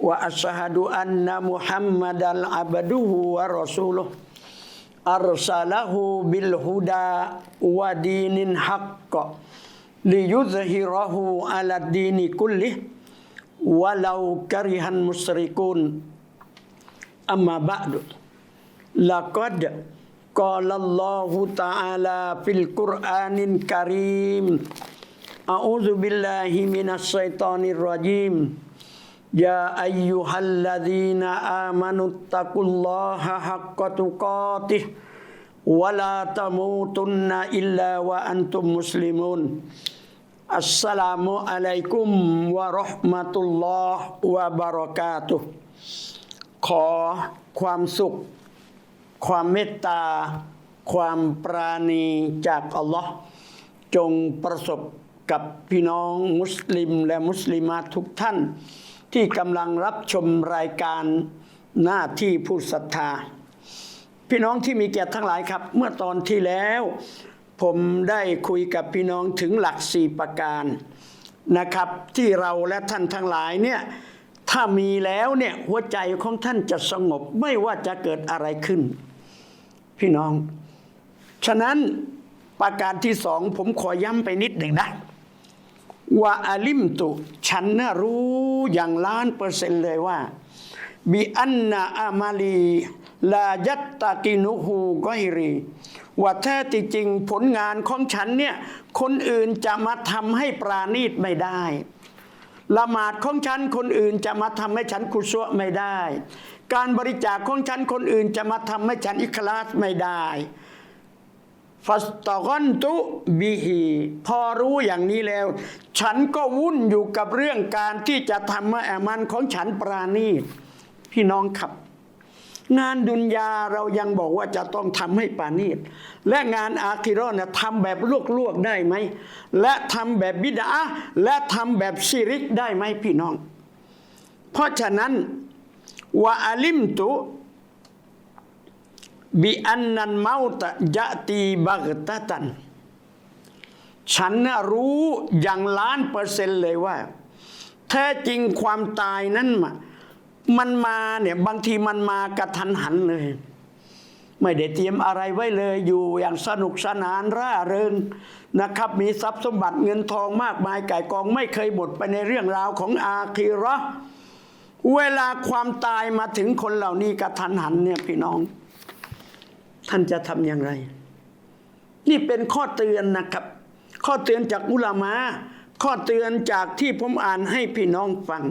وأشهد أن محمدا عبده ورسوله أرسله بالهدى ودين الحق ليظهره على الدين كله ولو كره المشركون. أما بعد لقد قال الله تعالى في القرآن الكريم أعوذ بالله من الشيطان الرجيم. يا أيها الذين آمنوا اتقوا الله حق تقاته ولا تموتن إلا وأنتم مسلمون السلام عليكم ورحمة الله وبركاته ขอความสุข ความเมตตา ความปราณีจากอัลลอฮ์จงประสบกับพี่น้องมุสลิมและมุสลิมาทุกท่าน ที่กำลังรับชมรายการหน้าที่ผู้ศรัทธา พี่น้องที่มีเกียรติทั้งหลายครับ เมื่อตอนที่แล้ว ผมได้คุยกับพี่น้องถึงหลักสี่ประการนะครับ ที่เราและท่านทั้งหลายเนี่ยถ้ามีแล้วเนี่ยหัวใจของท่านจะสงบไม่ว่าจะเกิดอะไรขึ้น พี่น้อง ฉะนั้นประการที่สองผมขอย้ำไปนิดหนึ่งนะ ว่าอาลิมตุ ฉันน่ะรู้อย่างล้านเปอร์เซ็นต์เลยว่าบิอันนาอามาลีลายัตตากินุฮูกอยรี ว่าแท้จริงผลงานของฉันเนี่ย คนอื่นจะมาทำให้ปราณีตไม่ได้ ละหมาดของฉันคนอื่นจะมาทำให้ฉันกุศลไม่ได้ การบริจาคของฉันคนอื่นจะมาทำให้ฉันอิคลาสไม่ได้ ฟัสตอกอนตุบิฮีพอรู้อย่างนี้แล้ว ฉันก็วุ่นอยู่กับเรื่องการที่จะทำให้อามันของฉันปราณีตพี่น้องครับ งานดุนยาเรายังบอกว่าจะต้องทำให้ปราณีตและงานอาคิรอนทำแบบลวกๆได้ไหม และทำแบบบิดาและทำแบบชิริกได้ไหมพี่น้อง เพราะฉะนั้นวะอาลิมตุ บิอันนันเมาตะยะตีบักตะตัน ฉันน่ะรู้อย่างล้านเปอร์เซ็นต์เลยว่า แท้จริงความตายนั้นมันมาเนี่ยบางทีมันมากระทันหันเลย ไม่ได้เตรียมอะไรไว้เลยอยู่อย่างสนุกสนานร่าเริงนะครับ มีทรัพย์สมบัติเงินทองมากมายไก่กองไม่เคยหมดไปในเรื่องราวของอาคีระเวลาความตายมาถึงคนเหล่านี้กระทันหันเนี่ยพี่น้อง ท่านจะทำอย่างไร นี่เป็นข้อเตือนนะครับ ข้อเตือนจากอุลามะข้อเตือนจากที่ผมอ่านให้พี่น้องฟัง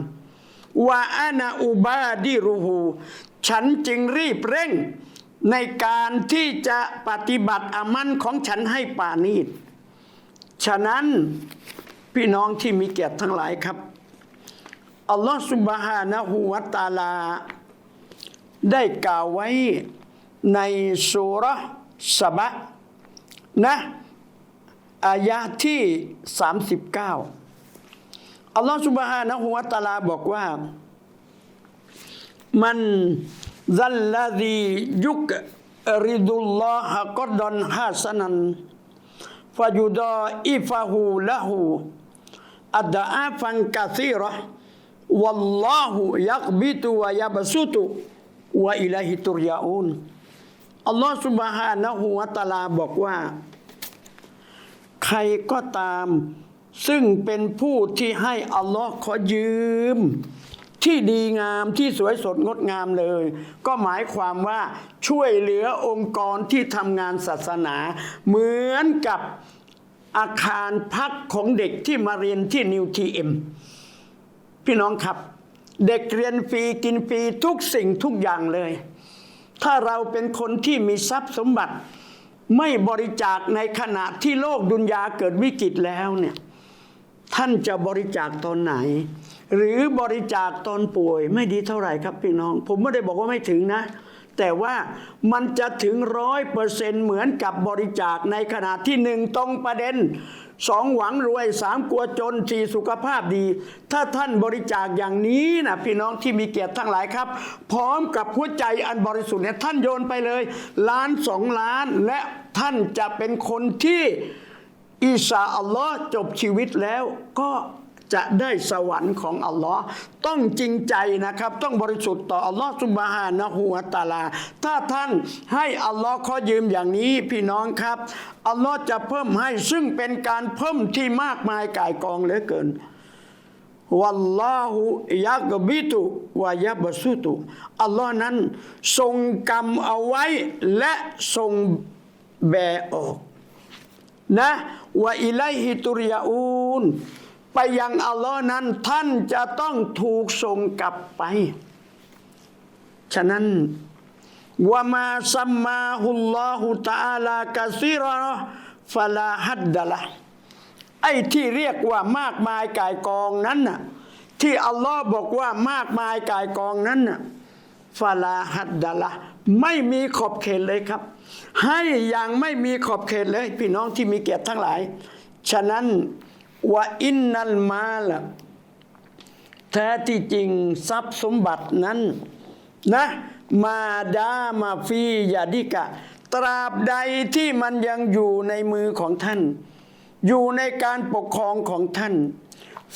ว่าอานาอุบาดิรูฮูฉันจึงรีบเร่งในการที่จะปฏิบัติอามันของฉันให้ปานีตฉะนั้นพี่น้องที่มีเกียรติทั้งหลายครับ อัลลอฮฺสุบฮานะฮูวะตาลา ได้กล่าวไว้ ในสุรสบะนะอายะที่ 39 อัลลอฮฺสุบฮานะฮูวะตาลาบอกว่า มันซัลลดียุกริดุลลอฮะกอดอนฮาสนันฟายุดาอิฟะฮูละฮูอัดอาฟังกะซีรอวัลลอฮุยักบิตุวะยับสุตุวะอิลัยฮิตุรยาอูน อัลลอฮฺสุบฮานะฮูวะตาลาบอกว่า ใครก็ตาม ซึ่งเป็นผู้ที่ให้อัลลอฮ์ขอยืม ที่ดีงามที่สวยสดงดงามเลย ก็หมายความว่าช่วยเหลือองค์กรที่ทำงานศาสนา เหมือนกับอาคารพักของเด็กที่มาเรียนที่นิวทีเอ็มพี่น้องครับ เด็กเรียนฟรีกินฟรีทุกสิ่งทุกอย่างเลย ถ้าเราเป็นคนที่มีทรัพย์สมบัติ ไม่บริจาคในขณะที่โลกดุนยาเกิดวิกฤตแล้วเนี่ยท่านจะบริจาคตอนไหน หรือบริจาคตอนป่วยไม่ดีเท่าไหร่ครับพี่น้อง ผมไม่ได้บอกว่าไม่ถึงนะ แต่ว่ามันจะถึงร้อยเปอร์เซ็นต์เหมือนกับบริจาคในขณะที่หนึ่งตรงประเด็น สองหวังรวยสามกลัวจนสี่สุขภาพดี ถ้าท่านบริจาคอย่างนี้นะพี่น้องที่มีเกียรติทั้งหลายครับ พร้อมกับหัวใจอันบริสุทธิ์เนี่ยท่านโยนไปเลยล้านสองล้านและท่านจะเป็นคนที่อิสาอัลลอฮ์จบชีวิตแล้วก็ จะได้สวรรค์ของอัลลอฮ์ต้องจริงใจนะครับ ต้องบริสุทธิ์ต่ออัลลอฮ์สุบฮานะฮูวตาลา ถ้าท่านให้อัลลอฮ์ขอยืมอย่างนี้พี่น้องครับอัลลอฮ์จะเพิ่มให้ซึ่งเป็นการเพิ่มที่มากมายก่ายกองเหลือเกินวัลลอฮุยักบิตุวายับสุตุอัลลอฮ์นั้นทรงกำเอาไว้และทรงแบออกนะว่าอิไลฮิตุริยาอูน ไปยังอัลลอฮ์นั้นท่านจะต้องถูกส่งกลับไป ฉะนั้นวามาซัมมาฮุลลอฮุตาลากะซีรอฟลาฮัดดะละไอ้ที่เรียกว่ามากมายกายกองนั้นน่ะที่อัลลอฮ์บอกว่ามากมายกายกองนั้นน่ะฟาลาฮัดดะละไม่มีขอบเขตเลยครับ ให้อย่างไม่มีขอบเขตเลย พี่น้องที่มีเกียรติทั้งหลาย ฉะนั้น ว่าอินนัลมาละแท้ที่จริงทรัพย์สมบัตินั้น นะ มาดามาฟียาดิกะ ตราบใดที่มันยังอยู่ในมือของท่าน อยู่ในการปกครองของท่าน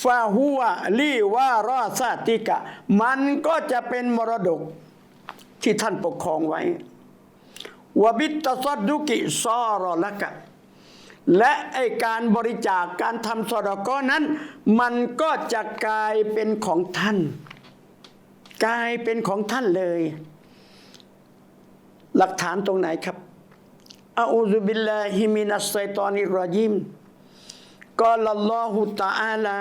ฟาหัวลี่ว่ารอซาติกะ มันก็จะเป็นมรดกที่ท่านปกครองไว้วบิตตซัดดุกิซอรอละกะ และไอการบริจาคการทำสดก้อนั้น มันก็จะกลายเป็นของท่าน กลายเป็นของท่านเลย หลักฐานตรงไหนครับอาอูซุบิลลาฮิมินัสไซตอนิรอยิมกอลัลลอฮุตะอาลา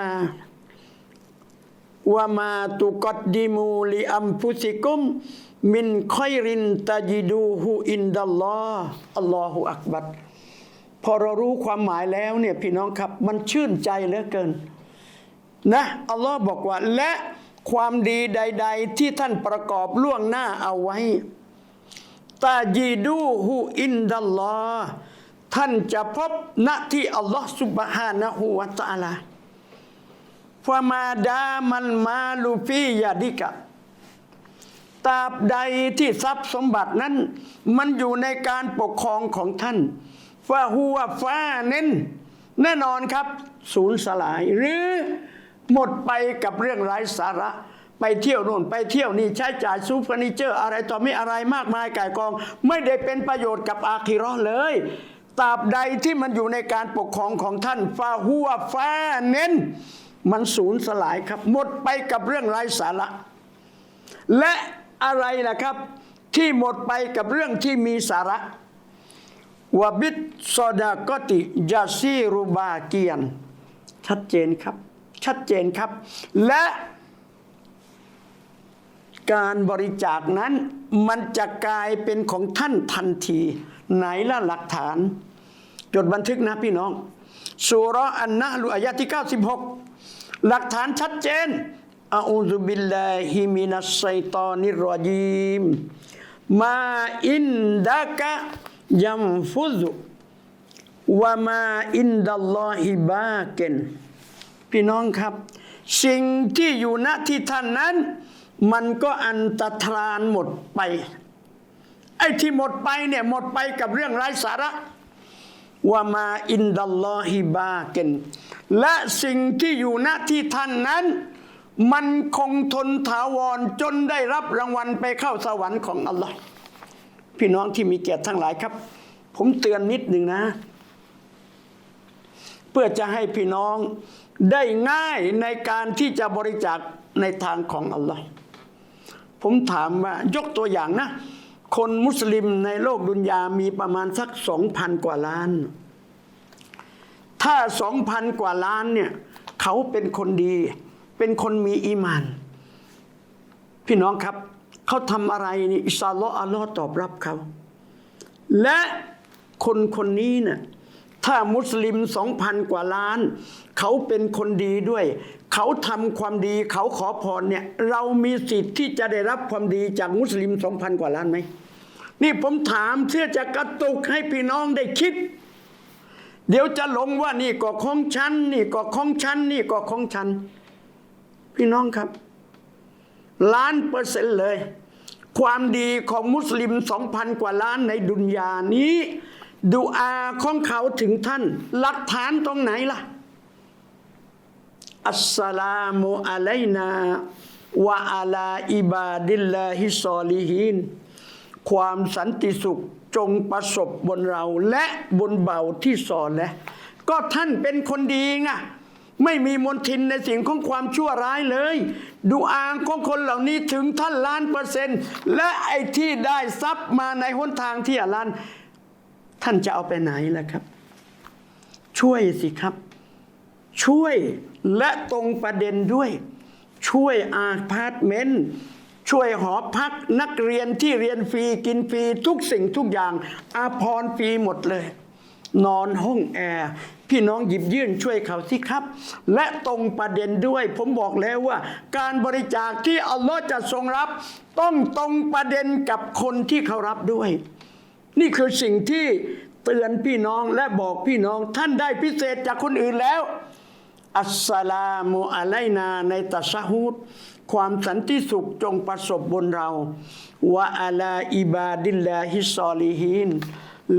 วะมาตุกัดดิมูลิอัมพุสิกุม มินคอยรินตะยิดูฮูอินดัลลอฮ์อัลลอฮุอักบัร พอเรารู้ความหมายแล้วเนี่ยพี่น้องครับมันชื่นใจเหลือเกินนะอัลลอฮ์บอกว่า และความดีใด ๆ ที่ท่านประกอบล่วงหน้าเอาไว้ตาจีดูฮูอินดัลลอท่านจะพบณที่อัลลอฮ์สุบฮานะฮูวะตะอาลาฟามาดามันมาลูฟียาดิกะตราบใดที่ทรัพย์สมบัตินั้น มันอยู่ในการปกครองของท่าน ฟาหัวฟาเน้น แน่นอนครับ ศูนย์สลาย หรือหมดไปกับเรื่องไร้สาระ ไปเที่ยวโน่นไปเที่ยวนี่ใช้จ่ายซูเฟอร์นิเจอร์ อะไรต่อม่อะไรมากมายก่ายกอง ไม่ได้เป็นประโยชน์กับอาคิราะห์เลยตราบใดที่มันอยู่ในการปกครองของท่านฟาหัวฟาเน้น มันสูญสลายครับ หมดไปกับเรื่องไร้สาระ และอะไรล่ะครับ ที่หมดไปกับเรื่องที่มีสาระ วบิดซอดากติยาซีรุบาเกียน ชัดเจนครับ ชัดเจนครับ และการบริจาคนั้นมันจะกลายเป็นของท่านทันที ไหนละหลักฐาน จดบันทึกนะพี่น้องสุราะห์อันนะลุอายะที่ 96 หลักฐานชัดเจนอาอูซุบิลลาฮิมินัสไซตอนิรรจีม มาอินดะกะ ยัมฟุซุวะมาอินดัลลอฮิบาเกนพี่น้องครับ สิ่งที่อยู่ณที่ท่านนั้น มันก็อันตรธานหมดไป ไอ้ที่หมดไปเนี่ยหมดไปกับเรื่องไร้สาระว่ามาอินดัลลอฮิบาเกนและสิ่งที่อยู่ณที่ท่านนั้น มันคงทนถาวรจนได้รับรางวัลไปเข้าสวรรค์ของอัลลอฮ์ พี่น้องที่มีเกียรติทั้งหลายครับ ผมเตือนนิดหนึ่งนะ เพื่อจะให้พี่น้องได้ง่ายในการที่จะบริจาคในทางของอัลลอฮ์ผมถามว่ายกตัวอย่างนะ คนมุสลิมในโลกดุนยามีประมาณสักสองพันกว่าล้าน ถ้าสองพันกว่าล้านเนี่ยเขาเป็นคนดี เป็นคนมีอีมาน พี่น้องครับ เขาทำอะไรนี่อิสลาอัลลอฮ์ตอบรับเขา และคนคนนี้เนี่ยถ้ามุสลิมสองพันกว่าล้าน เขาเป็นคนดีด้วย เขาทำความดี เขาขอพรเนี่ย เรามีสิทธิ์ที่จะได้รับความดีจากมุสลิมสองพันกว่าล้านไหมนี่ผมถามเพื่อจะกระตุกให้พี่น้องได้คิด เดี๋ยวจะหลงว่านี่ก็ของฉัน นี่ก็ของฉัน นี่ก็ของฉัน พี่น้องครับ ล้านเปอร์เซ็นต์เลย ความดีของมุสลิมสองพันกว่าล้านในดุนยานี้ดูอาของเขาถึงท่านหลักฐานตรงไหนล่ะ อัสสลามุอะลัยนาวะอะลาอิบาดิลลาฮิซอลิฮีนความสันติสุขจงประสบบนเราและบนเบาที่สอนและก็ท่านเป็นคนดีไง ไม่มีมนทินในสิ่งของความชั่วร้ายเลย ดูอางของคนเหล่านี้ถึงท่านล้านเปอร์เซ็นต์และไอ้ที่ได้ทรัพย์มาในหนทางที่อัลลานท่านจะเอาไปไหนล่ะครับ ช่วยสิครับ ช่วยและตรงประเด็นด้วย ช่วยอาพาร์ตเมนต์ช่วยหอพักนักเรียนที่เรียนฟรีกินฟรีทุกสิ่งทุกอย่างอาพรฟรีหมดเลย นอนห้องแอร์ พี่น้องหยิบยื่นช่วยเขาสิครับ และตรงประเด็นด้วย ผมบอกแล้วว่า การบริจาคที่อัลลอฮ์จะทรงรับ ต้องตรงประเด็นกับคนที่เขารับด้วย นี่คือสิ่งที่เตือนพี่น้องและบอกพี่น้องท่านได้พิเศษจากคนอื่นแล้ว อัสสลามุอะลัยนาในตัชฮูดความสันติสุขจงประสบบนเรา วะอาลาอิบาดิลลาฮิซอลิฮีน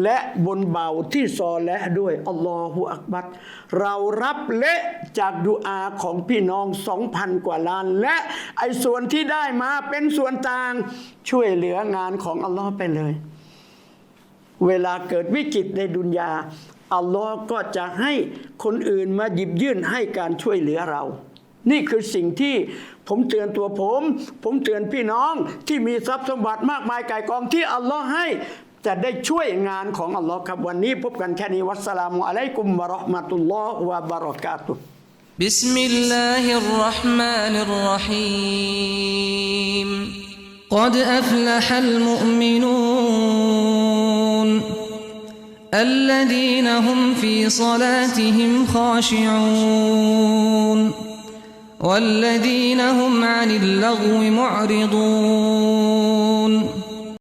และบนเบาที่ซอและด้วยอัลลอฮฺอักบัดเรารับเละจากดุอาของพี่น้องสองพันกว่าล้าน และไอ้ส่วนที่ได้มาเป็นส่วนต่าง ช่วยเหลืองานของอัลลอฮ์ไปเลย เวลาเกิดวิกฤตในดุนยาอัลลอฮ์ก็จะให้คนอื่นมาหยิบยื่นให้การช่วยเหลือเรา นี่คือสิ่งที่ผมเตือนตัวผม ผมเตือนพี่น้องที่มีทรัพย์สมบัติมากมายไก่กองที่อัลลอฮ์ให้ จะได้ช่วยงานของอัลลอฮ์ครับวันนี้พบกันแค่นี้วัสสลามุอะลัยกุมวะเราะห์มะตุลลอฮ์วะบะเราะกาตุฮ์ بسم الله الرحمن الرحيم قد أفلح المؤمنون الذين هم في صلاتهم خاشعون والذين هم عن اللغو معرضون